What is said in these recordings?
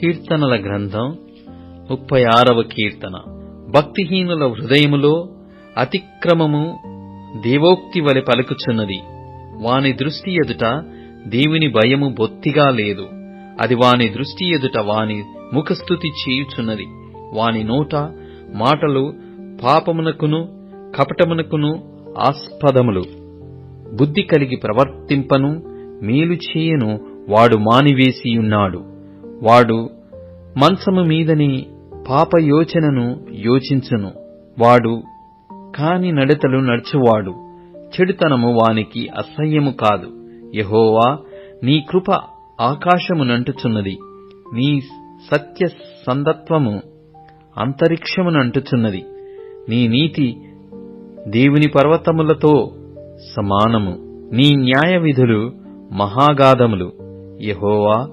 కీర్తనల గ్రంథం ముప్పై ఆరవ కీర్తన. భక్తిహీనుల హృదయములో అతిక్రమము దేవోక్తి వలె పలుకుచున్నది. వాని దృష్టి ఎదుట దేవుని భయము బొత్తిగా లేదు. అది వాని దృష్టి ఎదుట వాని ముఖస్థుతి చేయుచున్నది. వాని నోట మాటలు పాపమునకును కపటమునకును ఆస్పదములు. బుద్ధి కలిగి ప్రవర్తింపను మేలు చేయను వాడు మానివేసియున్నాడు. వాడు మంచము మీదని పాపయోచనను యోచించును. వాడు కాని నడతలు నడుచువాడు. చెడుతనము వానికి అసహ్యము కాదు. యహోవా నీ కృప ఆకాశమునంటుచున్నది నీ సత్య సందత్వము అంతరిక్షమునంటుచున్నది నీ నీతి దేవుని పర్వతములతో సమానము. నీ న్యాయ విధులు మహాగాధములు. యహోవా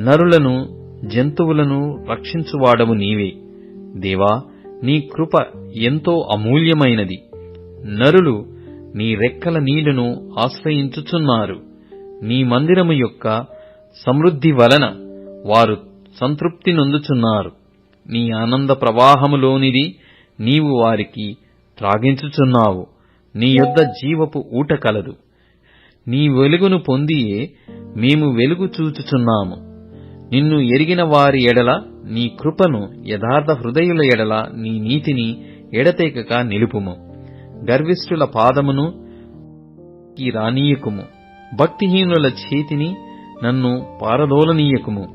నరులను జంతువులను రక్షించువాడవు నీవే. దేవా నీ కృప ఎంతో అమూల్యమైనది. నరులు నీ రెక్కల నీళ్ళను ఆశ్రయించుచున్నారు. నీ మందిరము యొక్క సమృద్ధి వలన వారు సంతృప్తి నొందుచున్నారు. నీ ఆనంద ప్రవాహములోనిది నీవు వారికి త్రాగించుచున్నావు. నీ యొద్ద జీవపు ఊట కలదు. నీ వెలుగును పొందియే మేము వెలుగు చూచుచున్నాము. నిన్ను ఎరిగిన వారి ఎడల నీ కృపను యథార్థ హృదయుల ఎడల నీ నీతిని ఎడతేకక నిలుపుము. గర్విష్ఠుల పాదమును ఈ రానీయకుము. భక్తిహీనుల చేతిని నన్ను పారదోలనీయకుము.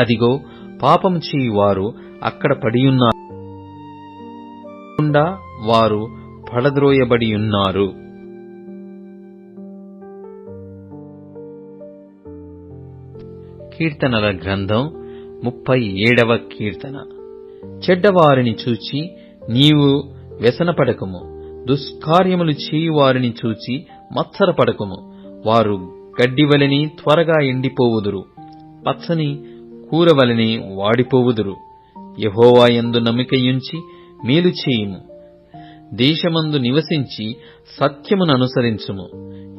అదిగో పాపము చేయువారు అక్కడ పడియున్నారు వారు పడద్రోయబడియున్నారు కీర్తనల గ్రంథం ముప్పై ఏడవ కీర్తన. చెడ్డవారిని చూచి నీవు వ్యసనపడకము. దుష్కార్యములు చేయువారిని చూచి మత్సరపడకము. వారు గడ్డివలని త్వరగా ఎండిపోవుదురు. పచ్చని కూరవలని వాడిపోవుదురు. యహోవా ఎందు నమ్మికయుంచి మేలు చేయుము. దేశమందు నివసించి సత్యమును అనుసరించుము.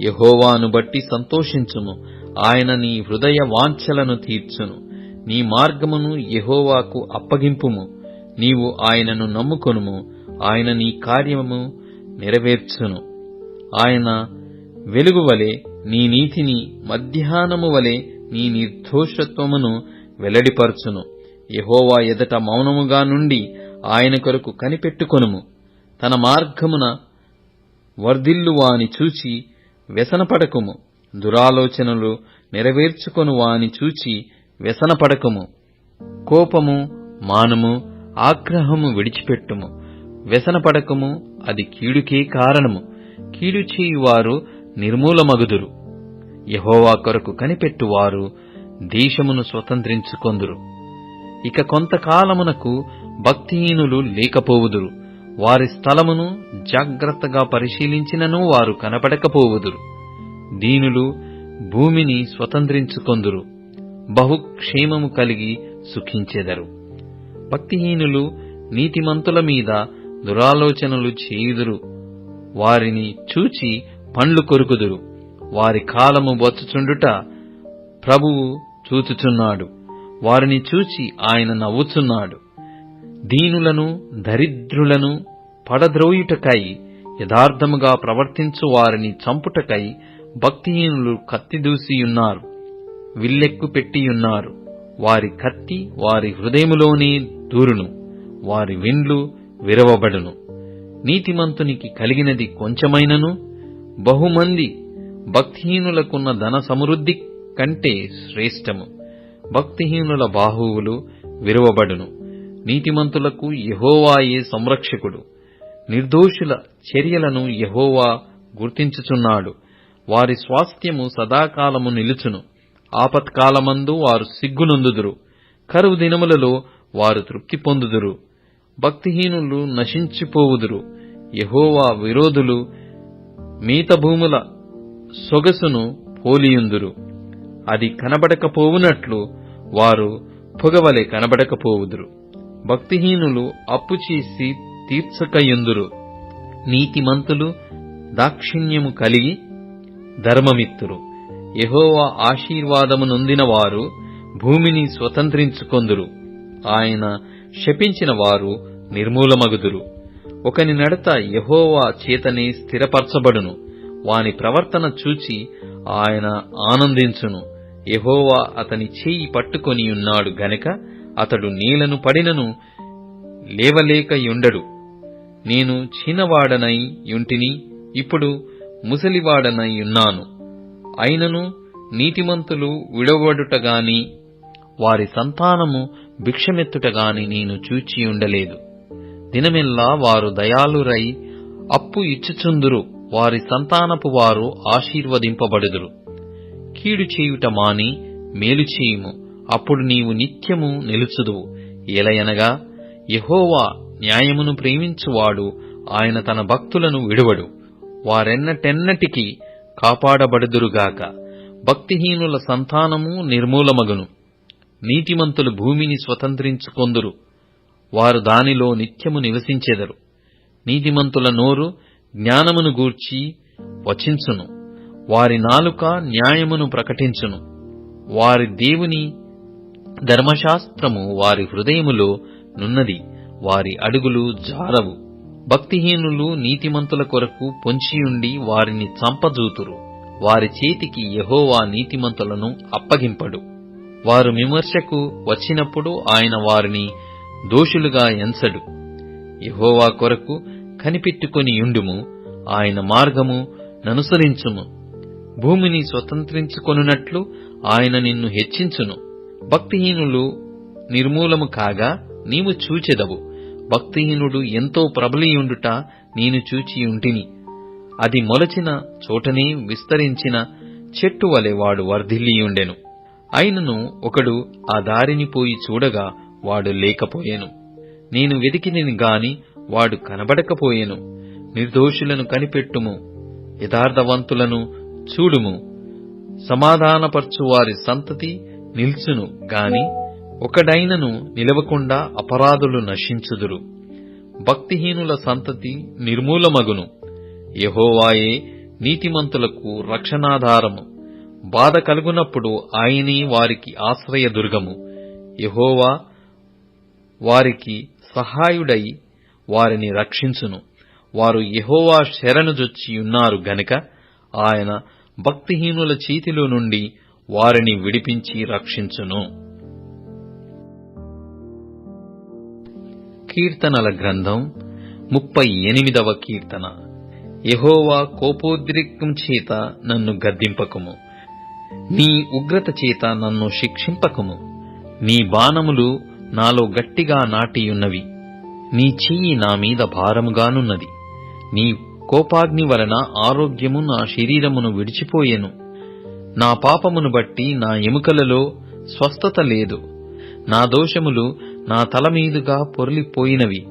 యహోవాను బట్టి సంతోషించుము. ఆయన నీ హృదయ వాంఛలను తీర్చును. నీ మార్గమును యహోవాకు అప్పగింపుము. నీవు ఆయనను నమ్ముకొనుము. ఆయన నీ కార్యము నెరవేర్చును. ఆయన వెలుగు వలె నీ నీతిని మధ్యాహ్నము వలె నీ నిర్దోషత్వమును వెల్లడిపరచును. యహోవా ఎదట మౌనముగా నుండి ఆయన కొరకు కనిపెట్టుకొనుము. తన మార్గమున వర్ధిల్లువాని చూచి వ్యసనపడకుము. దురాలోచనలు నెరవేర్చుకొను వాని చూచి వ్యసనపడకము. కోపము మానము ఆగ్రహము విడిచిపెట్టుము. వ్యసనపడకము అది కీడుకే కారణము. కీడు చేయువారు నిర్మూలమగుదురు. యహోవా కొరకు కనిపెట్టువారు దేశమును స్వతంత్రించుకొందురు. ఇక కొంతకాలమునకు భక్తిహీనులు లేకపోవుదురు. వారి స్థలమును జాగ్రత్తగా పరిశీలించినను వారు కనపడకపోవుదురు. దీనులు భూమిని స్వతంత్రించుకొందురు బహుక్షేమము కలిగి సుఖించెదరు. భక్తిహీనులు నీతిమంతుల మీద దురాలోచనలు చేయుదురు. వారిని చూచి పండ్లు కొరుకుదురు. వారి కాలము బొచ్చుచుండుట ప్రభువు చూచుచున్నాడు. వారిని చూచి ఆయన నవ్వుచున్నాడు. దీనులను దరిద్రులను పడద్రోయుటకై యథార్థముగా ప్రవర్తించు వారిని చంపుటకై భక్తిహీనులు కత్తిదూసియున్నారు విల్లెక్కు పెట్టియున్నారు. వారి కత్తి వారి హృదయములోనే దూరును వారి విండ్లు విరవబడును. నీతిమంతునికి కలిగినది కొంచెమైనను బహుమంది భక్తిహీనులకున్న ధన సమృద్ధి కంటే శ్రేష్టము. భక్తిహీనుల బాహువులు విరవబడును. నీతిమంతులకు యహోవాయే సంరక్షకుడు. నిర్దోషుల చర్యలను యహోవా గుర్తించుచున్నాడు. వారి స్వాస్థ్యము సదాకాలము నిలుచును. ఆపత్కాలమందు వారు సిగ్గునందుదురు. కరువు దినములలో వారు తృప్తి పొందుదురు. భక్తిహీనులు నశించిపోవుదురు. యహోవా విరోధులు మీత భూముల సొగసును పోలియుందురు. అది కనబడకపోవునట్లు వారు పొగవలే కనబడకపోవుదురు. భక్తిహీనులు అప్పు చేసి తీర్చకయుందురు. నీతిమంతులు దాక్షిణ్యము కలిగి ధర్మమిత్తురు. యహోవా ఆశీర్వాదము నొందిన వారు భూమిని స్వతంత్రించుకొందురు. ఆయన శపించిన వారు నిర్మూలమగుదురు. ఒకని నడత యహోవా చేతనే స్థిరపరచబడును. వాని ప్రవర్తన చూచి ఆయన ఆనందించును. యహోవా అతని చేయి పట్టుకొని ఉన్నాడు గనక అతడు నీలను పడినను లేవలేకయుండడు నేను చిన్నవాడనై యుంటిని ఇప్పుడు ముసలివాడనై ఉన్నాను అయినను నీతిమంతులు విడవడుటగాని వారి సంతానము భిక్షమెత్తుటగాని నేను చూచి ఉండలేదు. దినమెల్లా వారు దయాలురై అప్పు ఇచ్చుచుందురు వారి సంతానపు వారు ఆశీర్వదింపబడుదురు. కీడు చేయుట మాని మేలు చేయుము అప్పుడు నీవు నిత్యము నిలుచుదువు. ఎలయనగా యహోవా న్యాయమును ప్రేమించువాడు ఆయన తన భక్తులను విడువడు. వారెన్నటెన్నటికి కాపాడబడుదురుగాక. భక్తిహీనుల సంతానము నిర్మూలమగును. నీతిమంతులు భూమిని స్వతంత్రించుకొందురు. వారు దానిలో నిత్యము నివసించెదరు. నీతిమంతుల నోరు జ్ఞానమును గూర్చి వచించును. వారి నాలుక న్యాయమును ప్రకటించును. వారి దేవుని ధర్మశాస్త్రము వారి హృదయములో నున్నది. వారి అడుగులు జారవు. భక్తిహీనులు నీతిమంతుల కొరకు పొంచియుండి వారిని చంపజూతురు. వారి చేతికి యహోవా నీతిమంతులను అప్పగింపడు. వారు విమర్శకు వచ్చినప్పుడు ఆయన వారిని దోషులుగా ఎంచడు. యహోవా కొరకు కనిపెట్టుకొని యుండుము ఆయన మార్గము ననుసరించుము. భూమిని స్వతంత్రించుకొనున్నట్లు ఆయన నిన్ను హెచ్చించును. భక్తిహీనులు నిర్మూలము కాగా నీవు చూచెదవు. భక్తిహీనుడు ఎంతో ప్రబలియుండుట నేను చూచియుంటిని అది మొలచిన చోటనే విస్తరించిన చెట్టు వలె వాడు వర్ధిల్లియుండెను. అయినను ఒకడు ఆ దారిని పోయి చూడగా వాడు లేకపోయాను. నేను వెతికినని గాని వాడు కనబడకపోయేను. నిర్దోషులను కనిపెట్టుము యథార్థవంతులను చూడుము. సమాధానపరచు వారి సంతతి నిల్చును గాని ఒకడైనను నిలవకుండా అపరాధులు నశించుదురు. భక్తిహీనుల సంతతి నిర్మూలమగును. యహోవాయే నీతిమంతులకు రక్షణాధారము. బాధ కలుగునప్పుడు ఆయనే వారికి ఆశ్రయదుర్గము. యహోవా వారికి సహాయుడై వారిని రక్షించును. వారు యహోవా శరణుజొచ్చి ఉన్నారు గనుక ఆయన భక్తిహీనుల చేతిలో నుండి వారిని విడిపించి రక్షించును. కీర్తనల గ్రంథం ముప్పై ఎనిమిదవ కీర్తన. యహోవా కోపోద్రిక్తం చేత నన్ను గద్దింపకుము. నీ ఉగ్రత చేత నన్ను శిక్షింపకుము. నీ బాణములు నాలో గట్టిగా నాటియున్నవి. నీ చెయ్యి నా మీద భారముగానున్నది. నీ కోపాగ్ని వలన ఆరోగ్యము నా శరీరమును విడిచిపోయెను. నా పాపమును బట్టి నా ఎముకలలో స్వస్థత లేదు. నా దోషములు నా తల మీదుగా పొర్లిపోయినవి.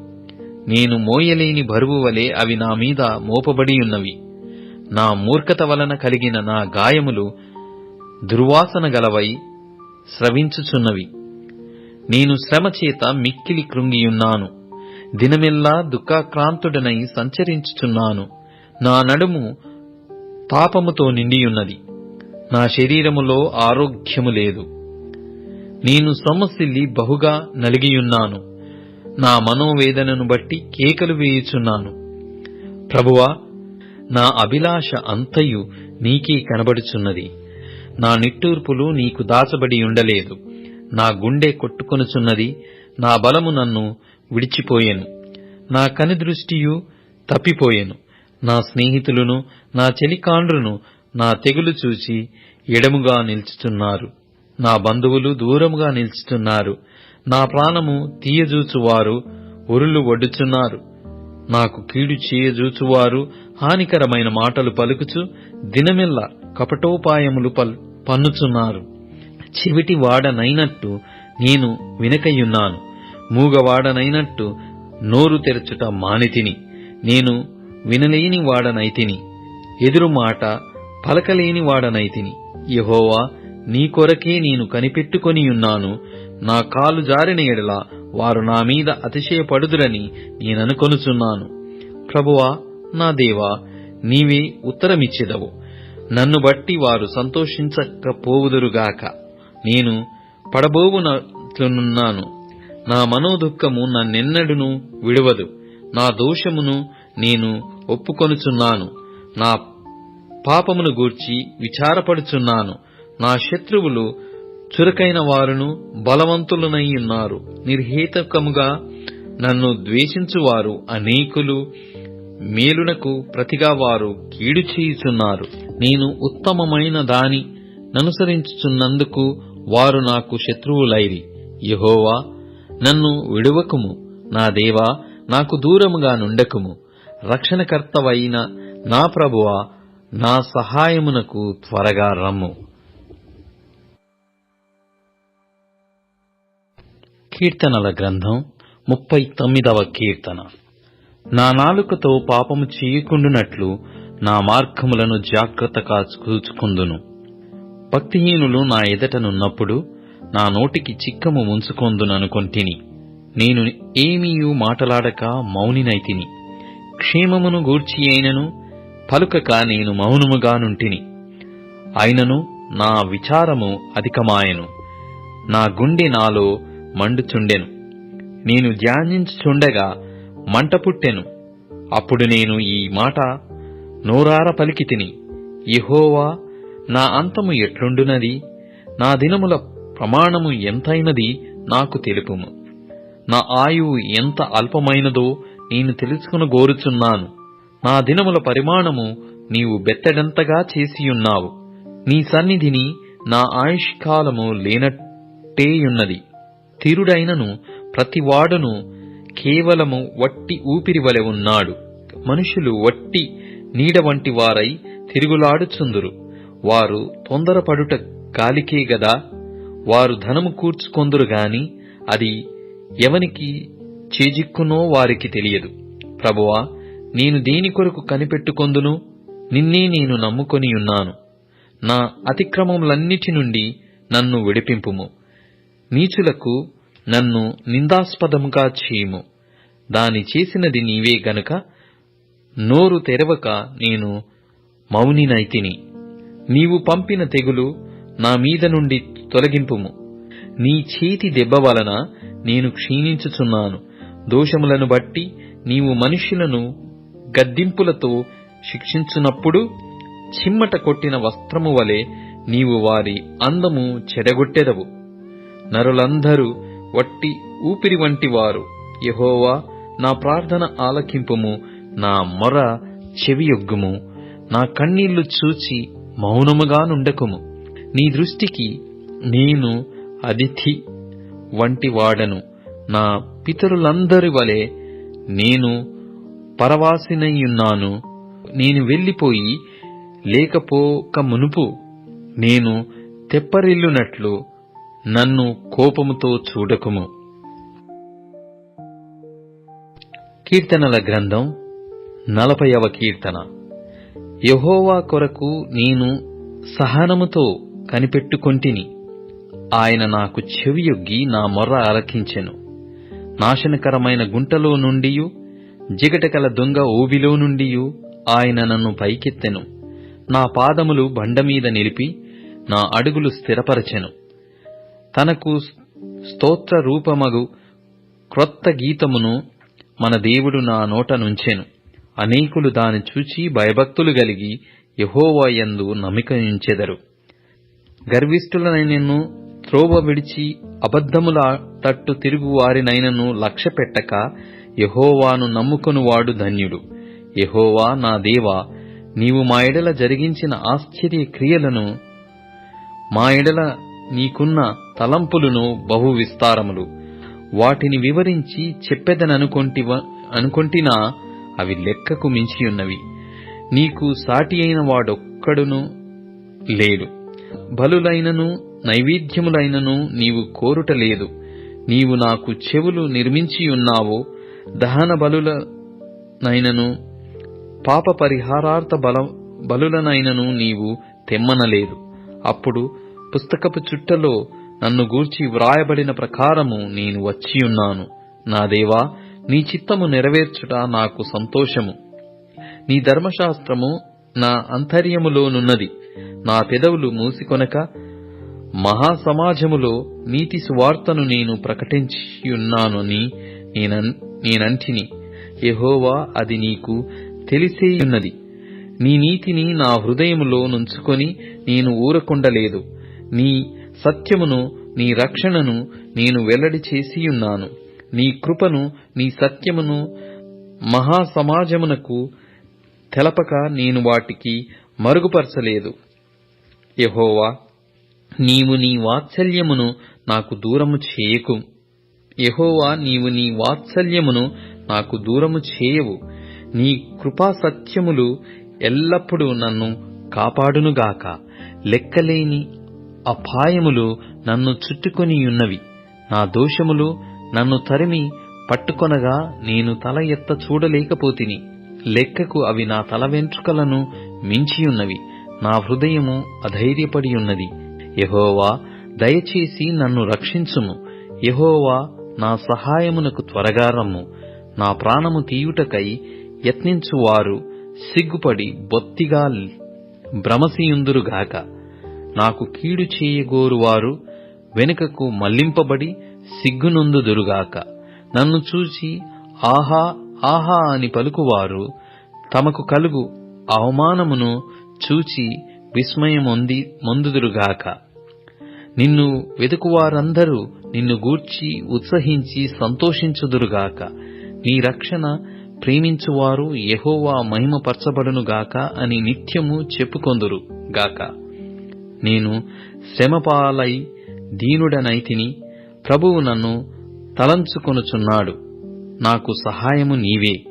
నేను మోయలేని బరువు వలె అవి నా మీద మోపబడి ఉన్నవి నా మూర్ఖత వలన కలిగిన నా గాయములు దుర్వాసన గలవై స్రవించుచున్నవి. నేను శ్రమ చేత మిక్కిలి కృంగియున్నాను. దినమెల్లా దుఃఖాక్రాంతుడనై సంచరించుచున్నాను. నా నడుము పాపముతో నిండియున్నది. నా శరీరములో ఆరోగ్యము లేదు. నేను సొమ్మసిల్లి బహుగా నలిగియున్నాను. నా మనోవేదనను బట్టి కేకలు వేయుచున్నాను. ప్రభువా నా అభిలాష అంతయు నీకే కనబడుచున్నది. నా నిట్టూర్పులు నీకు దాచబడి ఉండలేదు. నా గుండె కొట్టుకొనుచున్నది. నా బలము నన్ను విడిచిపోయెను. నా కనుదృష్టియు తప్పిపోయెను. నా స్నేహితులను నా చెలికాండ్రును నా తెగులు చూచి ఎడముగా నిల్చుచున్నారు. నా బంధువులు దూరముగా నిలుచుతున్నారు. నా ప్రాణము తీయజూచువారు ఉరులు వడ్డుచున్నారు నాకు కీడు చేయజూచువారు హానికరమైన మాటలు పలుకుచు దినమెల్లా కపటోపాయములు పల్ పన్నుచున్నారు. చెవిటి వాడనైనట్టు నేను వినకయున్నాను. మూగవాడనైనట్టు నోరు తెరచుట మానితిని. నేను వినలేని వాడనైతిని. ఎదురు మాట పలకలేని వాడనైతిని. యహోవా నీ కొరకే నేను కనిపెట్టుకొనియున్నాను నా కాలు జారిన ఎడల వారు నా మీద అతిశయపడుదురని నేననుకొనుచున్నాను. ప్రభువా నా దేవా నీవే ఉత్తరమిచ్చెదవు. నన్ను బట్టి వారు సంతోషించకపోవుదురుగాక. నేను పడబోవునట్లున్నాను. నా మనోదుఃఖము నన్నెన్నడును విడవదు. నా దోషమును నేను ఒప్పుకొనుచున్నాను. నా పాపమును గూర్చి విచారపడుచున్నాను. నా శత్రువులు చురుకైన వారును బలవంతులనై ఉన్నారు. నిర్హేతకముగా నన్ను ద్వేషించువారు అనేకులు మేలునకు ప్రతిగా వారు కీడు చేయుచున్నారు. నేను ఉత్తమమైన దాని ననుసరించుచున్నందుకు వారు నాకు శత్రువులైరి. యహోవా నన్ను విడువకుము. నా దేవా నాకు దూరముగా నుండకుము. రక్షణకర్తవైన నా ప్రభువా నా సహాయమునకు త్వరగా రమ్ము. కీర్తనల గ్రంథం ముప్పై తొమ్మిదవ కీర్తన. నా నాలుకతో పాపము చేయకుండునట్లు నా మార్గములను జాగ్రత్తగా చూచుకుందును. భక్తిహీనులు నా ఎదటనున్నప్పుడు నా నోటికి చిక్కము ముంచుకొందుననుకొంటిని. నేను ఏమీయూ మాటలాడక మౌనినైతిని. క్షేమమును గూర్చి అయినను పలుకక నేను మౌనముగానుంటిని అయినను నా విచారము అధికమాయెను. నా గుండె నాలో మండుచుండెను. నేను ధ్యానించుచుండగా మంట పుట్టెను అప్పుడు నేను ఈ మాట నోరార పలికి తిని యహోవా నా అంతము ఎట్లుండునది? నా దినముల ప్రమాణము ఎంతైనది నాకు తెలుపుము. నా ఆయువు ఎంత అల్పమైనదో నేను తెలుసుకుని గోరుచున్నాను. నా దినముల పరిమాణము నీవు బెత్తడంతగా చేసియున్నావు. నీ సన్నిధిని నా ఆయుష్కాలము లేనట్టేయున్నది. తిరుడైనను ప్రతివాడును కేవలము వట్టి ఊపిరి వలె ఉన్నాడు. మనుషులు వట్టి నీడ వంటి వారై తిరుగులాడుచుందురు. వారు తొందరపడుట గాలికే గదా. వారు ధనము కూర్చుకొందురు గాని అది ఎవనికి చేజిక్కునో వారికి తెలియదు. ప్రభువా నేను దేని కొరకు కనిపెట్టుకొందును? నిన్నే నేను నమ్ముకొని ఉన్నాను నా అతిక్రమములన్నిటి నుండి నన్ను విడిపింపుము. నీచులకు నన్ను నిందాస్పదముగా చేయుము దాని చేసినది నీవే గనుక నోరు తెరవక నేను మౌనినైతిని నీవు పంపిన తెగులు నా మీద నుండి తొలగింపుము. నీ చేతి దెబ్బ వలన నేను క్షీణించుచున్నాను. దోషములను బట్టి నీవు మనుష్యులను గద్దింపులతో శిక్షించునప్పుడు చిమ్మట కొట్టిన వస్త్రము వలె నీవు వారి అందము చెడగొట్టెదవు. నరులందరూ వట్టి ఊపిరి వంటి వారు. యహోవా నా ప్రార్థన ఆలకింపుము నా మొర చెవియొగ్గుము నా కన్నీళ్ళు చూచి మౌనముగా నుండకుము. నీ దృష్టికి నేను అతిథి వంటి వాడను. నా పితరులందరి వలె నేను పరవాసినయ్యున్నాను. నేను వెళ్ళిపోయి లేకపోక మునుపు నేను తెప్పరిల్లునట్లు నన్ను కోపముతో చూడకుము. కీర్తనల గ్రంథం నలభైవ కీర్తన. యహోవా కొరకు నేను సహనముతో కనిపెట్టుకొంటిని. ఆయన నాకు చెవియొగ్గి నా మొర్ర ఆలకించెను నాశనకరమైన గుంటలో నుండి జిగటకల దొంగ ఊబిలో నుండి ఆయన నన్ను పైకెత్తెను. నా పాదములు బండమీద నిలిపి నా అడుగులు స్థిరపరచెను. తనకు స్తోత్ర రూపమగు క్రొత్త గీతమును మన దేవుడు నా నోట నుంచెను. అనేకులు దాని చూచి భయభక్తులు గలిగి యహోవాయందు నమ్మిక గర్విష్ఠులనైనను త్రోవ విడిచి అబద్ధముల తట్టు తిరుగువారినైనను లక్ష్య పెట్టక యహోవాను నమ్ముకొనువాడు ధన్యుడు. యహోవా నా దేవా నీవు మా ఎడల జరిగించిన ఆశ్చర్య క్రియలను మా ఎడల నీకున్న తలంపులను బహు విస్తారములు. వాటిని వివరించి చెప్పెదననుకొంటివ అనుకొంటినా అవి లెక్కకు మించియున్నవి. నీకు సాటి అయిన వాడొక్కడును లేడు. బలులైనను నైవేద్యములైనను నీవు కోరుట లేదు. నీవు నాకు చెవులు నిర్మించియున్నావో దహన బలులనైనను పాప పరిహారార్థ బల బలులనైనను నీవు తెమ్మనలేదు. అప్పుడు పుస్తకపు చుట్టలో నన్ను గూర్చి వ్రాయబడిన ప్రకారము నేను వచ్చియున్నాను. నా దేవా నీ చిత్తము నెరవేర్చుట నాకు సంతోషము. నీ ధర్మశాస్త్రము నా అంతర్యములోనున్నది నా పెదవులు మూసికొనక మహాసమాజములో నీతి సువార్తను నేను ప్రకటించియున్నానని నేనంటిని. యహోవా అది నీకు తెలిసేయున్నది. నీ నీతిని నా హృదయములో నుంచుకొని నేను ఊరకుండలేదు. నీ సత్యమును నీ రక్షణను నేను వెల్లడి చేసియున్నాను. నీ కృపను నీ సత్యమును మహాసమాజమునకు తెలపక నేను వాటికి మరుగుపరచలేదు. యహోవా నీవు నీ వాత్సల్యమును నాకు దూరము చేయకు. యహోవా నీవు నీ వాత్సల్యమును నాకు దూరము చేయవు. నీ కృపా సత్యములు ఎల్లప్పుడూ నన్ను కాపాడునుగాక. లెక్కలేని అపాయములు నన్ను చుట్టుకొనియున్నవి. నా దోషములు నన్ను తరిమి పట్టుకొనగా నేను తల ఎత్త చూడలేకపోతిని. లెక్కకు అవి నా తల వెంట్రుకలను మించియున్నవి. నా హృదయము అధైర్యపడి ఉన్నది యహోవా దయచేసి నన్ను రక్షించుము. యహోవా నా సహాయమునకు త్వరగా రమ్ము. నా ప్రాణము తీయుటకై యత్నించువారు సిగ్గుపడి బొత్తిగా భ్రమసియుందురుగాక నాకు కీడు చేయగోరువారు వెనుకకు మళ్ళింపబడి సిగ్గునొందుదురుగాక నన్ను చూచి ఆహా ఆహా అని పలుకువారు తమకు కలుగు అవమానమును చూచి విస్మయమొంది మొందుదురుగాక నిన్ను వెతుకువారందరూ నిన్ను గూర్చి ఉత్సహించి సంతోషించుదురుగాక నీ రక్షణ ప్రేమించువారు యహోవా మహిమపరచబడునుగాక అని నిత్యము చెప్పుకొందురు గాక నేను శ్రమపాలై దీనుడనైతిని ప్రభువు నన్ను తలంచుకొనుచున్నాడు. నాకు సహాయము నీవే.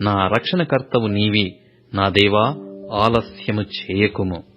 నా రక్షణకర్తవు నీవే. నా దేవా ఆలస్యము చేయకుము.